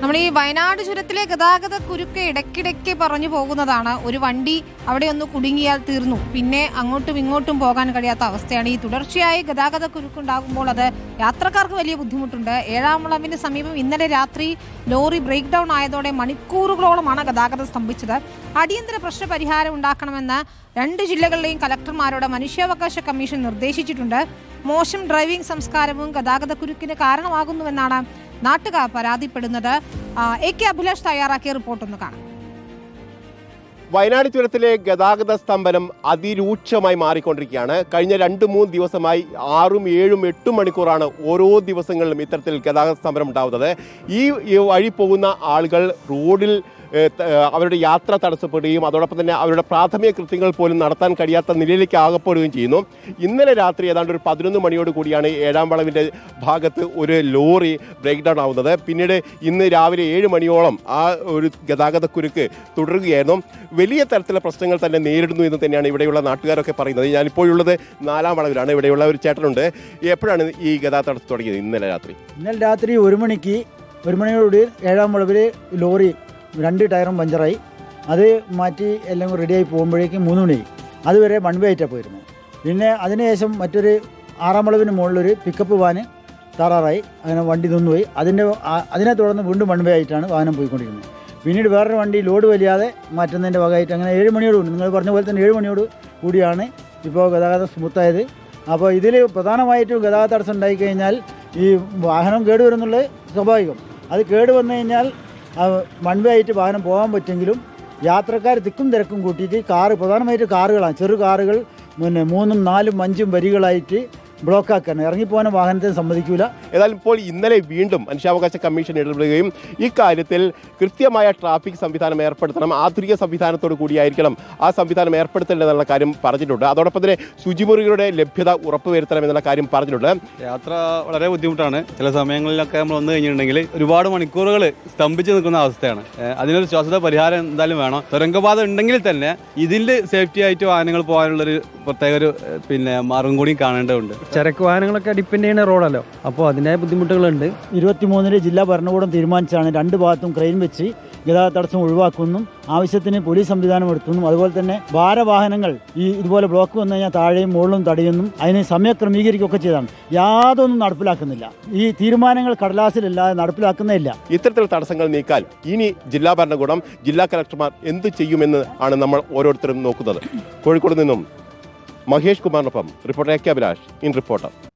നമ്മൾ ഈ വയനാട് ചുരത്തിലെ ഗതാഗത കുരുക്ക് ഇടയ്ക്കിടയ്ക്ക് പറഞ്ഞു പോകുന്നതാണ്. ഒരു വണ്ടി അവിടെ ഒന്ന് കുടുങ്ങിയാൽ തീർന്നു. പിന്നെ അങ്ങോട്ടും ഇങ്ങോട്ടും പോകാൻ കഴിയാത്ത അവസ്ഥയാണ്. ഈ തുടർച്ചയായി ഗതാഗത കുരുക്കുണ്ടാകുമ്പോൾ അത് യാത്രക്കാർക്ക് വലിയ ബുദ്ധിമുട്ടുണ്ട്. ഏഴാം വളവിന് സമീപം ഇന്നലെ രാത്രി ലോറി ബ്രേക്ക് ഡൗൺ ആയതോടെ മണിക്കൂറുകളോളമാണ് ഗതാഗതം സ്തംഭിച്ചത്. അടിയന്തര പ്രശ്ന പരിഹാരം ഉണ്ടാക്കണമെന്ന് രണ്ട് ജില്ലകളിലെയും കലക്ടർമാരോട് മനുഷ്യാവകാശ കമ്മീഷൻ നിർദ്ദേശിച്ചിട്ടുണ്ട്. മോശം ഡ്രൈവിംഗ് സംസ്കാരവും ഗതാഗത കുരുക്കിന് കാരണമാകുന്നുവെന്നാണ് നാട്ടുകാർ പരാതിപ്പെടുന്നത് എ കെ അഭിലാഷ് തയ്യാറാക്കിയ റിപ്പോർട്ട് ഒന്ന് കാണാം. വയനാട് ചുരത്തിലെ ഗതാഗത സ്തംഭനം അതിരൂക്ഷമായി മാറിക്കൊണ്ടിരിക്കുകയാണ്. കഴിഞ്ഞ രണ്ട് മൂന്ന് ദിവസമായി ആറും ഏഴും എട്ടും മണിക്കൂറാണ് ഓരോ ദിവസങ്ങളിലും ഇത്തരത്തിൽ ഗതാഗത സ്തംഭനം ഉണ്ടാവുന്നത്. ഈ വഴി പോകുന്ന ആളുകൾ റോഡിൽ അവരുടെ യാത്ര തടസ്സപ്പെടുകയും അതോടൊപ്പം തന്നെ അവരുടെ പ്രാഥമിക കൃത്യങ്ങൾ പോലും നടത്താൻ കഴിയാത്ത നിലയിലേക്ക് ആകപ്പെടുകയും ചെയ്യുന്നു. ഇന്നലെ രാത്രി ഏതാണ്ട് ഒരു പതിനൊന്ന് മണിയോട് കൂടിയാണ് ഏഴാം വളവിന്റെ ഭാഗത്ത് ഒരു ലോറി ബ്രേക്ക് ഡൗൺ ആവുന്നത്. പിന്നീട് ഇന്ന് രാവിലെ ഏഴ് മണിയോളം ആ ഒരു ഗതാഗത കുരുക്ക് തുടരുകയായിരുന്നു. വലിയ തരത്തിലുള്ള പ്രശ്നങ്ങൾ തന്നെ നേരിടുന്നു എന്ന് തന്നെയാണ് ഇവിടെയുള്ള നാട്ടുകാരൊക്കെ പറയുന്നത്. ഞാനിപ്പോൾ ഉള്ളത് നാലാം വളവിലാണ്. ഇവിടെയുള്ള ഒരു ചേട്ടനുണ്ട്. എപ്പോഴാണ് ഈ ഗതാഗത തടസ്സം തുടങ്ങിയത് ഇന്നലെ രാത്രി? ഇന്നലെ രാത്രി ഒരു മണിക്ക് ഒരു മണിയോടുകൂടി ഏഴാം വളവിൽ ലോറി രണ്ട് ടയറും പഞ്ചറായി. അത് മാറ്റി എല്ലാം റെഡിയായി പോകുമ്പോഴേക്കും മൂന്ന് മണി. അതുവരെ വൺ വേ ആയിട്ടാണ് പോയിരുന്നത്. പിന്നെ അതിനുശേഷം മറ്റൊരു ആറാം വളവിന് മുകളിലൊരു പിക്കപ്പ് വാന് തറാറായി അങ്ങനെ വണ്ടി നിന്നുപോയി. അതിന്റെ അതിനെ തുടർന്ന് വീണ്ടും വൺ വേ ആയിട്ടാണ് വാഹനം പോയിക്കൊണ്ടിരുന്നത്. പിന്നീട് വേറൊരു വണ്ടി ലോഡ് വലിയാതെ മാറ്റുന്നതിന്റെ ഭാഗമായിട്ട് അങ്ങനെ ഏഴ് മണിയോട് കൂടി നിങ്ങൾ പറഞ്ഞ പോലെ തന്നെ ഏഴ് മണിയോട് കൂടിയാണ് ഇപ്പോൾ ഗതാഗതം സ്മൂത്തായത്. അപ്പോൾ ഇതിൽ പ്രധാനമായിട്ടും ഗതാഗത തടസ്സം ഉണ്ടായിക്കഴിഞ്ഞാൽ ഈ വാഹനം കേടുവരുന്നുള്ളത് സ്വാഭാവികം. അത് കേട് വന്നു കഴിഞ്ഞാൽ വൺ വേ ആയിട്ട് വാഹനം പോകാൻ പറ്റുമെങ്കിലും യാത്രക്കാർ തിക്കും തിരക്കും കൂട്ടിയിട്ട് കാറ് പ്രധാനമായിട്ട് കാറുകളാണ്. ചെറു കാറുകൾ പിന്നെ മൂന്നും നാലും അഞ്ചും വരികളായിട്ട് ബ്ലോക്കാക്കാണ്. ഇറങ്ങിപ്പോകാൻ വാഹനത്തിന് സമ്മതിക്കില്ല ഏതായാലും ഇപ്പോൾ ഇന്നലെ വീണ്ടും മനുഷ്യാവകാശ കമ്മീഷൻ ഇടപെടുകയും ഇക്കാര്യത്തിൽ കൃത്യമായ ട്രാഫിക് സംവിധാനം ഏർപ്പെടുത്തണം ആധുനിക സംവിധാനത്തോട് കൂടിയായിരിക്കണം ആ സംവിധാനം ഏർപ്പെടുത്തേണ്ടതെന്നുള്ള കാര്യം പറഞ്ഞിട്ടുണ്ട്. അതോടൊപ്പം തന്നെ ശുചിമുറികളുടെ ലഭ്യത ഉറപ്പുവരുത്തണം എന്നുള്ള കാര്യം പറഞ്ഞിട്ടുണ്ട്. യാത്ര വളരെ ബുദ്ധിമുട്ടാണ്. ചില സമയങ്ങളിലൊക്കെ നമ്മൾ വന്നു കഴിഞ്ഞിട്ടുണ്ടെങ്കിൽ ഒരുപാട് മണിക്കൂറുകൾ സ്തംഭിച്ച് നിൽക്കുന്ന അവസ്ഥയാണ്. അതിനൊരു ശ്വാസത പരിഹാരം എന്തായാലും വേണം. തുരങ്കപാത ഉണ്ടെങ്കിൽ തന്നെ ഇതിന്റെ സേഫ്റ്റി ആയിട്ട് വാഹനങ്ങൾ പോകാനുള്ളൊരു പ്രത്യേക ഒരു പിന്നെ മാർഗം കൂടി കാണേണ്ടതുണ്ട്. ചരക്ക് വാഹനങ്ങളൊക്കെ ഡിപ്പെൻഡ് ചെയ്യുന്ന റോഡല്ലോ. അപ്പോൾ അതിന്റെ ബുദ്ധിമുട്ടുകളുണ്ട്. ഇരുപത്തിമൂന്നിന് ജില്ലാ ഭരണകൂടം തീരുമാനിച്ചാണ് രണ്ട് ഭാഗത്തും ക്രെയിൻ വെച്ച് ഗതാഗത തടസ്സം ഒഴിവാക്കുന്നു ആവശ്യത്തിന് പോലീസ് സംവിധാനം എടുത്തുന്നു അതുപോലെ തന്നെ ഭാരവാഹനങ്ങൾ ഈ ഇതുപോലെ ബ്ലോക്ക് വന്നു കഴിഞ്ഞാൽ താഴെയും മുകളിലും തടയുന്നും അതിനെ സമയക്രമീകരിക്കുകയൊക്കെ ചെയ്താണ് യാതൊന്നും നടപ്പിലാക്കുന്നില്ല. ഈ തീരുമാനങ്ങൾ കടലാസിലല്ലാതെ നടപ്പിലാക്കുന്നേ ഇല്ല ഇത്തരത്തിലുള്ള തടസ്സങ്ങൾ നീക്കാൻ ഇനി ജില്ലാ ഭരണകൂടം ജില്ലാ കലക്ടർമാർ എന്ത് ചെയ്യുമെന്ന് ആണ് നമ്മൾ ഓരോരുത്തരും നോക്കുന്നത്. കോഴിക്കോട് നിന്നും Mahesh കുമാറിനൊപ്പം reporter A K Abhilash. In reporter.